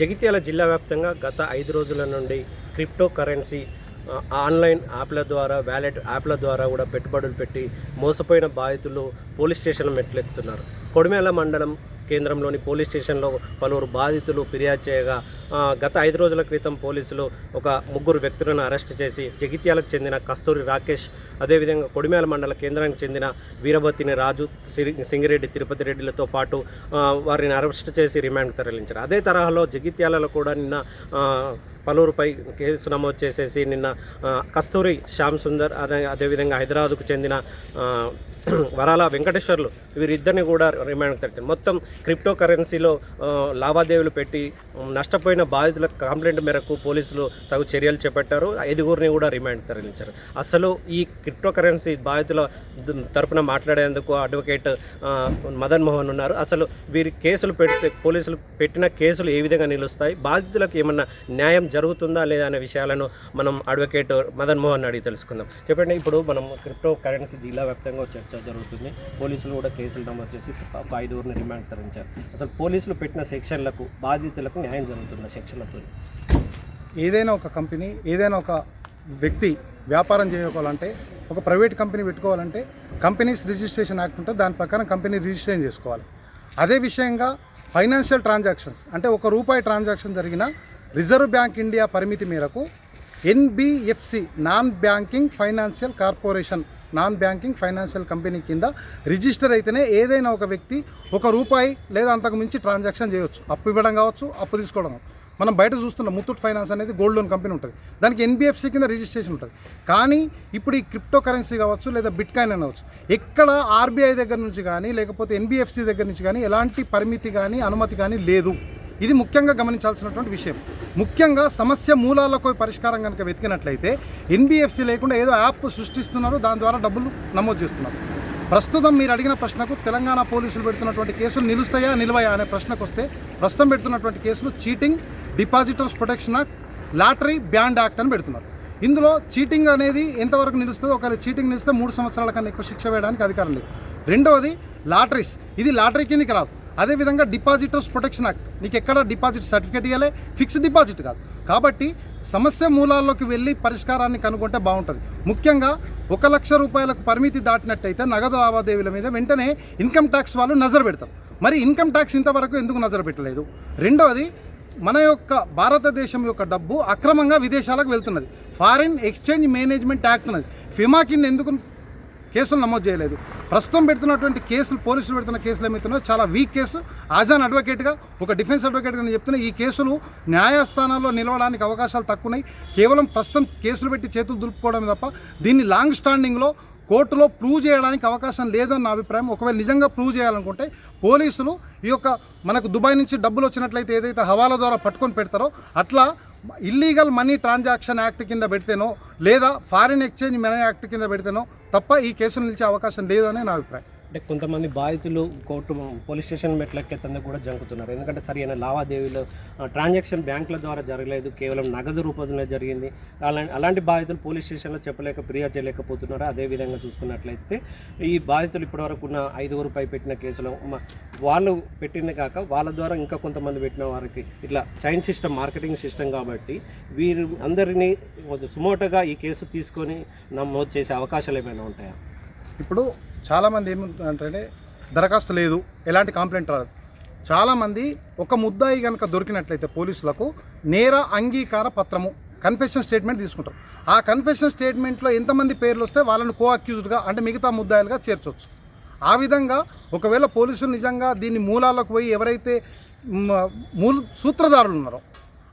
జగిత్యాల జిల్లా వ్యాప్తంగా గత ఐదు రోజుల నుండి క్రిప్టో కరెన్సీ ఆన్లైన్ యాప్ల ద్వారా వ్యాలెట్ యాప్ల ద్వారా కూడా పెట్టుబడులు పెట్టి మోసపోయిన బాధితులు పోలీస్ స్టేషన్ మెట్లెత్తుతున్నారు కొడిమేల మండలం కేంద్రంలోని పోలీస్ స్టేషన్లో పలువురు బాధితులు ఫిర్యాదు చేయగా గత ఐదు రోజుల క్రితం పోలీసులు ఒక ముగ్గురు వ్యక్తులను అరెస్ట్ చేసి జగిత్యాలకు చెందిన కస్తూరి రాకేష్ అదేవిధంగా కొడిమేల మండల కేంద్రానికి చెందిన వీరభతిని రాజు సిరి సింగిరెడ్డి తిరుపతి రెడ్డిలతో పాటు వారిని అరెస్ట్ చేసి రిమాండ్ తరలించారు. అదే తరహాలో జగిత్యాలలో కూడా నిన్న పలువురుపై కేసు నమోదు చేసేసి నిన్న కస్తూరి శ్యామ్ సుందర్ అదే అదేవిధంగా హైదరాబాద్కు చెందిన వరాల వెంకటేశ్వర్లు వీరిద్దరిని కూడా రిమాండ్కి తెచ్చారు మొత్తం క్రిప్టో కరెన్సీలో లావాదేవీలు పెట్టి నష్టపోయిన బాధితుల కంప్లైంట్ మేరకు పోలీసులు తగు చర్యలు చేపట్టారు. ఐదుగురిని కూడా రిమాండ్ తరలించారు. అసలు ఈ క్రిప్టో కరెన్సీ బాధితుల తరపున మాట్లాడేందుకు అడ్వకేట్ మదన్ మోహన్ ఉన్నారు. అసలు వీరి కేసులు పెడితే పోలీసులు పెట్టిన కేసులు ఏ విధంగా నిలుస్తాయి? బాధితులకు ఏమన్నా న్యాయం జరుగుతుందా లేదా అనే విషయాలను మనం అడ్వకేట్ మదన్ మోహన్ అడిగి తెలుసుకుందాం. చెప్పండి ఇప్పుడు మనం క్రిప్టో కరెన్సీ జిల్లా వ్యాప్తంగా చర్చ జరుగుతుంది. పోలీసులు కూడా కేసులు నమోదు చేసి ఒక ఐదుగురిని రిమాండ్ తరించారు. అసలు పోలీసులు పెట్టిన సెక్షన్లకు బాధితులకు న్యాయం జరుగుతున్న సెక్షన్లతో? ఏదైనా ఒక కంపెనీ ఏదైనా ఒక వ్యక్తి వ్యాపారం చేసుకోవాలంటే ఒక ప్రైవేట్ కంపెనీ పెట్టుకోవాలంటే కంపెనీస్ రిజిస్ట్రేషన్ యాక్ట్ ఉంటుంది దాని ప్రకారం కంపెనీ రిజిస్ట్రేషన్ చేసుకోవాలి. అదే విషయంగా ఫైనాన్షియల్ ట్రాన్సాక్షన్స్ అంటే ఒక రూపాయి ట్రాన్సాక్షన్ జరిగిన రిజర్వ్ బ్యాంక్ ఇండియా పరిమితి మేరకు NBFC non banking financial corporation non banking financial company కింద రిజిస్టర్ అయితేనే ఏదైనా ఒక వ్యక్తి ఒక రూపాయి లేదా అంతకు మించి ట్రాన్సాక్షన్ చేయొచ్చు. అప్పు ఇవ్వడం కావచ్చు అప్పు తీసుకోవడం మనం బయట చూస్తున్నాం ముత్తూట్ ఫైనాన్స్ అనేది గోల్డ్ లోన్ కంపెనీ ఉంటుంది. దానికి ఎన్బిఎఫ్సి కింద రిజిస్ట్రేషన్ ఉంటుంది. కానీ ఇప్పుడు ఈ క్రిప్టో కరెన్సీ కావచ్చు లేదా బిట్ కాయిన్ అనవచ్చు ఎక్కడ ఆర్బీఐ దగ్గర నుంచి కానీ లేకపోతే ఎన్బిఎఫ్సి దగ్గర నుంచి కానీ ఎలాంటి పరిమితి కానీ అనుమతి కానీ లేదు. ఇది ముఖ్యంగా గమనించాల్సినటువంటి విషయం. ముఖ్యంగా సమస్య మూలాలకు పరిష్కారం కనుక వెతికినట్లయితే ఎన్బిఎఫ్సి లేకుండా ఏదో యాప్ సృష్టిస్తున్నారు దాని ద్వారా డబ్బులు నమోదు చేస్తున్నారు. ప్రస్తుతం మీరు అడిగిన ప్రశ్నకు తెలంగాణ పోలీసులు పెడుతున్నటువంటి కేసులు నిలుస్తాయా నిలవయా అనే ప్రశ్నకు వస్తే ప్రస్తుతం పెడుతున్నటువంటి కేసులు cheating depositors protection act lottery band act అని పెడుతున్నారు. ఇందులో చీటింగ్ అనేది ఎంతవరకు నిలుస్తుందో ఒకవేళ చీటింగ్ నిలిస్తే మూడు సంవత్సరాల కన్నా ఎక్కువ శిక్ష వేయడానికి అధికారం లేదు. రెండవది లాటరీస్. ఇది లాటరీ కిందకి రాదు. అదేవిధంగా డిపాజిటర్స్ ప్రొటెక్షన్ యాక్ట్ నీకు ఎక్కడ డిపాజిట్ సర్టిఫికేట్ ఇవ్వాలి ఫిక్స్డ్ డిపాజిట్ కాదు. కాబట్టి సమస్య మూలాల్లోకి వెళ్ళి పరిష్కారాన్ని కనుగొంటే బాగుంటుంది. ముఖ్యంగా ఒక లక్ష రూపాయలకు పరిమితి దాటినట్టయితే నగదు లావాదేవీల మీద వెంటనే ఇన్కమ్ ట్యాక్స్ వాళ్ళు నజర్ పెడతారు. మరి ఇన్కమ్ ట్యాక్స్ ఇంతవరకు ఎందుకు నజర్ పెట్టలేదు? రెండవది మన యొక్క భారతదేశం యొక్క డబ్బు అక్రమంగా విదేశాలకు వెళ్తున్నది. ఫారిన్ ఎక్స్చేంజ్ మేనేజ్మెంట్ యాక్ట్ ఉన్నది. ఫిమా కింద ఎందుకు కేసులు నమోదు చేయలేదు. ప్రస్తుతం పెడుతున్నటువంటి కేసులు పోలీసులు పెడుతున్న కేసులు ఏమవుతున్నాయో చాలా వీక్ కేసు. యాజ్ అన్ అడ్వకేట్గా ఒక డిఫెన్స్ అడ్వకేట్గా నేను చెప్తున్నా ఈ కేసులు న్యాయస్థానాల్లో నిలవడానికి అవకాశాలు తక్కువన్నాయి. కేవలం ప్రస్తుతం కేసులు పెట్టి చేతులు దులుపుకోవడం తప్ప దీన్ని లాంగ్ స్టాండింగ్లో కోర్టులో ప్రూవ్ చేయడానికి అవకాశం లేదని నా అభిప్రాయం. ఒకవేళ నిజంగా ప్రూవ్ చేయాలనుకుంటే పోలీసులు ఈ యొక్క మనకు దుబాయ్ నుంచి డబ్బులు వచ్చినట్లయితే ఏదైతే హవాలా ద్వారా పట్టుకొని పెడతారో అట్లా ఇల్లీగల్ మనీ ట్రాన్సాక్షన్ యాక్ట్ కింద పెడితేనో లేదా ఫారిన్ ఎక్స్చేంజ్ మనీ యాక్ట్ కింద పెడితేనో తప్ప ఈ కేసును నిలిచే అవకాశం లేదని నా అభిప్రాయం. అంటే కొంతమంది బాధితులు కోర్టు పోలీస్ స్టేషన్ మెట్లెక్కేందుకు కూడా జంకుతున్నారు. ఎందుకంటే సరైన లావాదేవీలు ట్రాన్సాక్షన్ బ్యాంకుల ద్వారా జరగలేదు. కేవలం నగదు రూపంలో జరిగింది. అలా అలాంటి బాధితులు పోలీస్ స్టేషన్లో చెప్పలేక ఫిర్యాదు చేయలేకపోతున్నారు. అదేవిధంగా చూసుకున్నట్లయితే ఈ బాధితులు ఇప్పటివరకు ఉన్న ఐదుగురుపై పెట్టిన కేసులు వాళ్ళు పెట్టింది కాక వాళ్ళ ద్వారా ఇంకా కొంతమంది పెట్టిన వారికి ఇట్లా చైన్ సిస్టమ్ మార్కెటింగ్ సిస్టమ్ కాబట్టి వీరు అందరినీ సుమోటగా ఈ కేసు తీసుకొని నమోదు చేసే అవకాశాలు ఏమైనా ఉంటాయా? ఇప్పుడు చాలామంది ఏమంటారంటే దరఖాస్తు లేదు ఎలాంటి కంప్లైంట్ రాదు. చాలామంది ఒక ముద్దాయి కనుక దొరికినట్లయితే పోలీసులకు నేర అంగీకార పత్రము కన్ఫెషన్ స్టేట్మెంట్ తీసుకుంటారు. ఆ కన్ఫెషన్ స్టేట్మెంట్లో ఎంతమంది పేర్లు వస్తే వాళ్ళని కో అక్యూజ్డ్గా అంటే మిగతా ముద్దాయిలుగా చేర్చవచ్చు ఆ విధంగా ఒకవేళ పోలీసులు నిజంగా దీన్ని మూలాలకు పోయి ఎవరైతే మూల సూత్రధారులు ఉన్నారో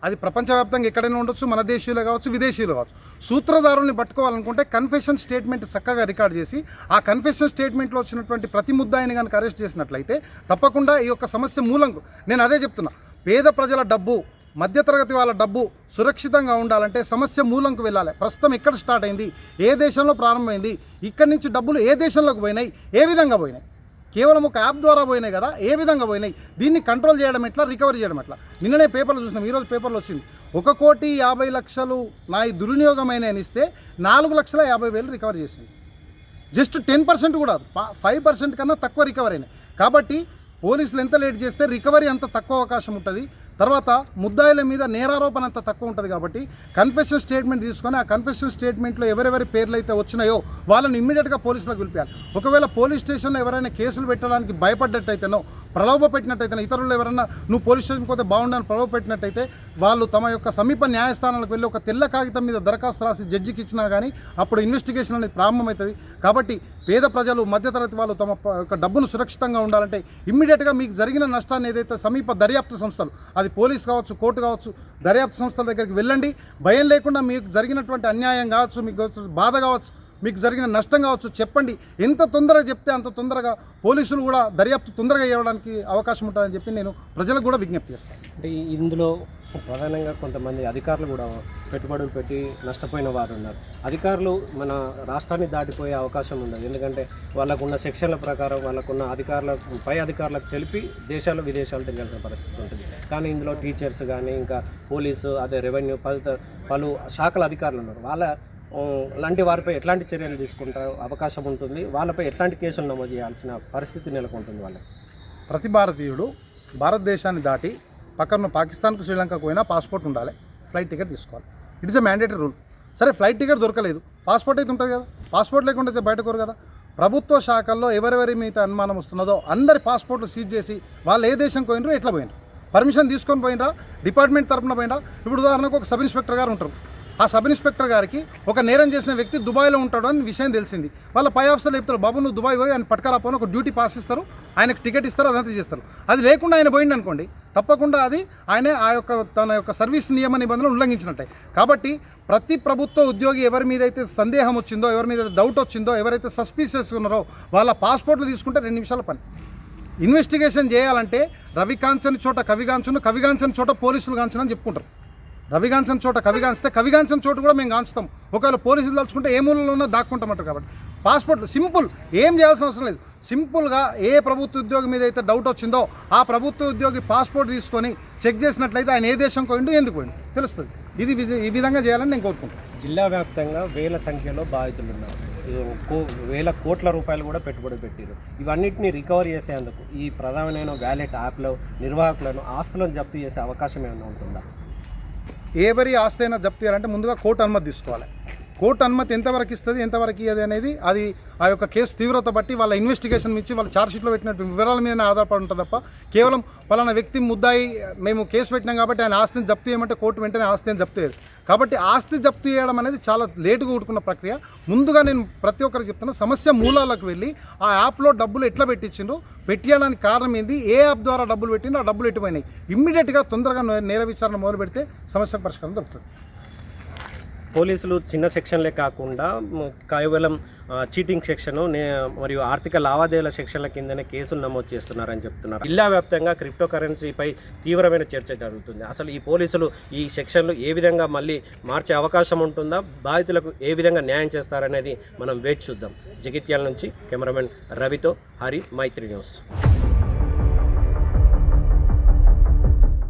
అది ప్రపంచవ్యాప్తంగా ఎక్కడైనా ఉండొచ్చు మన దేశీయులు కావచ్చు విదేశీయులు కావచ్చు. సూత్రధారుల్ని పట్టుకోవాలనుకుంటే కన్ఫెషన్ స్టేట్మెంట్ చక్కగా రికార్డ్ చేసి ఆ కన్ఫెషన్ స్టేట్మెంట్లో వచ్చినటువంటి ప్రతి ముద్దాయిని కనుక అరెస్ట్ చేసినట్లయితే తప్పకుండా ఈ యొక్క సమస్య మూలంకు నేను అదే చెప్తున్నా పేద ప్రజల డబ్బు మధ్యతరగతి వాళ్ళ డబ్బు సురక్షితంగా ఉండాలంటే సమస్య మూలంకు వెళ్ళాలి. ప్రస్తుతం ఎక్కడ స్టార్ట్ అయింది? ఏ దేశంలో ప్రారంభమైంది? ఇక్కడి నుంచి డబ్బులు ఏ దేశంలోకి పోయినాయి? ఏ విధంగా పోయినాయి? కేవలం ఒక యాప్ ద్వారా పోయినాయి కదా ఏ విధంగా పోయినాయి? దీన్ని కంట్రోల్ చేయడం ఎట్లా రికవరీ చేయడం ఎట్లా? నిన్ననే పేపర్లో చూసినాం ఈరోజు పేపర్లో వచ్చింది. ఒక కోటి యాభై లక్షలు నా ఈ దుర్వినియోగమైన ఇస్తే నాలుగు లక్షల యాభై వేలు రికవరీ చేసింది. జస్ట్ టెన్ పర్సెంట్ కూడా ఫైవ్ పర్సెంట్ కన్నా తక్కువ రికవరీ అయినాయి. కాబట్టి పోలీసులు ఎంత లేట్ చేస్తే రికవరీ అంత తక్కువ అవకాశం ఉంటుంది. తర్వాత ముద్దాయిల మీద నేరారోపణ అంత తక్కువ ఉంటుంది కాబట్టి కన్ఫెషన్ స్టేట్మెంట్ తీసుకొని ఆ కన్ఫెషన్ స్టేట్మెంట్లో ఎవరెవరి పేర్లు అయితే వచ్చినాయో వాళ్ళని ఇమ్మీడియట్గా పోలీసులకు పిలిపారు ఒకవేళ పోలీస్ స్టేషన్లో ఎవరైనా కేసులు పెట్టడానికి భయపడ్డట్టయితేనో ప్రలోభ పెట్టినట్టయితే ఇతరులు ఎవరైనా నువ్వు పోలీస్ స్టేషన్కి పోతే బాగుండని ప్రలోభ పెట్టినట్టయితే వాళ్ళు తమ యొక్క సమీప న్యాయస్థానాలకు వెళ్ళి ఒక తెల్ల కాగితం మీద దరఖాస్తు రాసి జడ్జికి ఇచ్చినా కానీ అప్పుడు ఇన్వెస్టిగేషన్ అనేది ప్రారంభమవుతుంది. కాబట్టి పేద ప్రజలు మధ్యతరగతి వాళ్ళు తమ యొక్క డబ్బును సురక్షితంగా ఉండాలంటే ఇమ్మీడియట్గా మీకు జరిగిన నష్టాన్ని ఏదైతే సమీప దర్యాప్తు సంస్థలు అది పోలీస్ కావచ్చు కోర్టు కావచ్చు దర్యాప్తు సంస్థల దగ్గరికి వెళ్ళండి. భయం లేకుండా మీకు జరిగినటువంటి అన్యాయం కావచ్చు మీకు బాధ కావచ్చు మీకు జరిగిన నష్టం కావచ్చు చెప్పండి. ఎంత తొందరగా చెప్తే అంత తొందరగా పోలీసులు కూడా దర్యాప్తు తొందరగా ఇవ్వడానికి అవకాశం ఉంటుందని చెప్పి నేను ప్రజలకు కూడా విజ్ఞప్తి చేస్తాను. అంటే ఇందులో ప్రధానంగా కొంతమంది అధికారులు కూడా పెట్టుబడులు పెట్టి నష్టపోయిన వారు ఉన్నారు. అధికారులు మన రాష్ట్రాన్ని దాటిపోయే అవకాశం ఉండదు ఎందుకంటే వాళ్ళకున్న సెక్షన్ల ప్రకారం వాళ్ళకున్న అధికారుల పై అధికారులకు తెలిపి దేశాలు విదేశాలు తిరగాల్సిన పరిస్థితి ఉంటుంది. కానీ ఇందులో టీచర్స్ కానీ ఇంకా పోలీసు అదే రెవెన్యూ పలు పలు శాఖల అధికారులు ఉన్నారు. వాళ్ళ లాంటి వారిపై ఎట్లాంటి చర్యలు తీసుకుంటారు అవకాశం ఉంటుంది? వాళ్ళపై ఎట్లాంటి కేసులు నమోదు చేయాల్సిన పరిస్థితి నెలకొంటుంది వాళ్ళకి? ప్రతి భారతీయుడు భారతదేశాన్ని దాటి పక్కన పాకిస్తాన్కు శ్రీలంకకు పోయినా పాస్పోర్ట్ ఉండాలి. ఫ్లైట్ టికెట్ తీసుకోవాలి. It's a mandatory rule. సరే ఫ్లైట్ టికెట్ దొరకలేదు. పాస్పోర్ట్ అయితే ఉంటుంది కదా. పాస్పోర్ట్ లేకుండా అయితే బయట కోరు కదా. ప్రభుత్వ శాఖల్లో ఎవరెవరి మీద అనుమానం వస్తున్నదో అందరి పాస్పోర్ట్లు సీజ్ చేసి వాళ్ళు ఏ దేశం పోయినరో ఎట్లా పోయినరు. పర్మిషన్ తీసుకొని పోయినరా? డిపార్ట్మెంట్ తరఫున పోయినరా? ఇప్పుడు ఉదాహరణకు ఒక సబ్ ఇన్స్పెక్టర్ గారు ఉంటారు. ఆ సబ్ ఇన్స్పెక్టర్ గారికి ఒక నేరం చేసిన వ్యక్తి దుబాయ్లో ఉంటాడు అని విషయం తెలిసింది. వాళ్ళ పై ఆఫీసర్లు చెప్తారు బాబు నువ్వు దుబాయ్ పోయి ఆయన పట్టుకరాపోని ఒక డ్యూటీ పాస్ ఇస్తారు ఆయనకు టికెట్ ఇస్తారు అదంతా చేస్తారు. అది లేకుండా ఆయన పోయింది అనుకోండి తప్పకుండా అది ఆయన ఆ యొక్క తన యొక్క సర్వీస్ నియమ నిబంధనలు ఉల్లంఘించినట్టే. కాబట్టి ప్రతి ప్రభుత్వ ఉద్యోగి ఎవరి మీద అయితే సందేహం వచ్చిందో ఎవరి మీద డౌట్ వచ్చిందో ఎవరైతే సస్పీషియస్ ఉన్నారో వాళ్ళ పాస్పోర్ట్లు తీసుకుంటే రెండు నిమిషాల పని. ఇన్వెస్టిగేషన్ చేయాలంటే రవికాంచని చోట కవిగాంచును కవిగాంచని చోట పోలీసులు కాంచును అని చెప్పుకుంటారు. రవిగాంచని చోట కవిగాంచితే కవిగాంచని చోట కూడా మేము గాంచుతాం. ఒకవేళ పోలీసులు తలుచుకుంటే ఏ మూలలో ఉన్నా దాక్కుంటామంటారు కాబట్టి. పాస్పోర్ట్ సింపుల్ ఏం చేయాల్సిన అవసరం లేదు. సింపుల్గా ఏ ప్రభుత్వ ఉద్యోగి మీద అయితే డౌట్ వచ్చిందో ఆ ప్రభుత్వ ఉద్యోగి పాస్పోర్ట్ తీసుకొని చెక్ చేసినట్లయితే ఆయన ఏ దేశం పోయిండు ఎందుకు పోయిండు? తెలుస్తుంది. ఇది విధ- ఈ విధంగా చేయాలని నేను కోరుకుంటాను జిల్లా వ్యాప్తంగా వేల సంఖ్యలో బాధితులు ఉన్నారు. కో వేల కోట్ల రూపాయలు కూడా పెట్టుబడి పెట్టారు. ఇవన్నిటిని రికవర్ చేసేందుకు ఈ ప్రధానమైన వ్యాలెట్ యాప్లో నిర్వాహకులను ఆస్తులను జప్తు చేసే అవకాశం ఏమైనా ఉంటుందా? ఎవరి ఆస్తి అయినా జప్తు చేయాలంటే ముందుగా కోర్టు అనుమతి తీసుకోవాలి. కోర్టు అనుమతి ఎంతవరకు ఇస్తుంది ఎంతవరకు ఇయ్యదు అనేది అది ఆ యొక్క కేసు తీవ్రత బట్టి వాళ్ళ ఇన్వెస్టిగేషన్ ఇచ్చి వాళ్ళ ఛార్జ్షీట్లో పెట్టినటువంటి వివరాల మీద ఆధారపడి ఉంటుంది తప్ప కేవలం పలానా వ్యక్తి ముద్దాయి మేము కేసు పెట్టినాం కాబట్టి ఆయన ఆస్తిని జప్తు చేయమంటే కోర్టు వెంటనే ఆస్తిని జప్తు చేయదు. కాబట్టి ఆస్తి జప్తు చేయడం అనేది చాలా లేటుగా కూడుకున్న ప్రక్రియ. ముందుగా నేను ప్రతి ఒక్కరికి చెప్తున్నా సమస్య మూలాలకు వెళ్ళి ఆ యాప్లో డబ్బులు ఎట్లా పెట్టించిండ్రు పెట్టడానికి కారణం ఏంది ఏ యాప్ ద్వారా డబ్బులు పెట్టిందో ఆ డబ్బులు ఎటుపోయినాయి ఇమ్మీడియట్గా తొందరగా నేర విచారణ మొదలు పెడితే సమస్య పరిష్కారం దొరుకుతుంది. పోలీసులు చిన్న సెక్షన్లే కాకుండా కేవలం చీటింగ్ సెక్షన్ మరియు ఆర్థిక లావాదేవీల సెక్షన్ల కిందనే కేసులు నమోదు చేస్తున్నారని చెప్తున్నారు. జిల్లా వ్యాప్తంగా క్రిప్టో కరెన్సీపై తీవ్రమైన చర్చ జరుగుతుంది. అసలు ఈ పోలీసులు ఈ సెక్షన్లు ఏ విధంగా మళ్ళీ మార్చే అవకాశం ఉంటుందా? బాధితులకు ఏ విధంగా న్యాయం చేస్తారనేది మనం వేచి చూద్దాం. జగిత్యాల నుంచి కెమెరామెన్ రవితో హరి మైత్రి న్యూస్.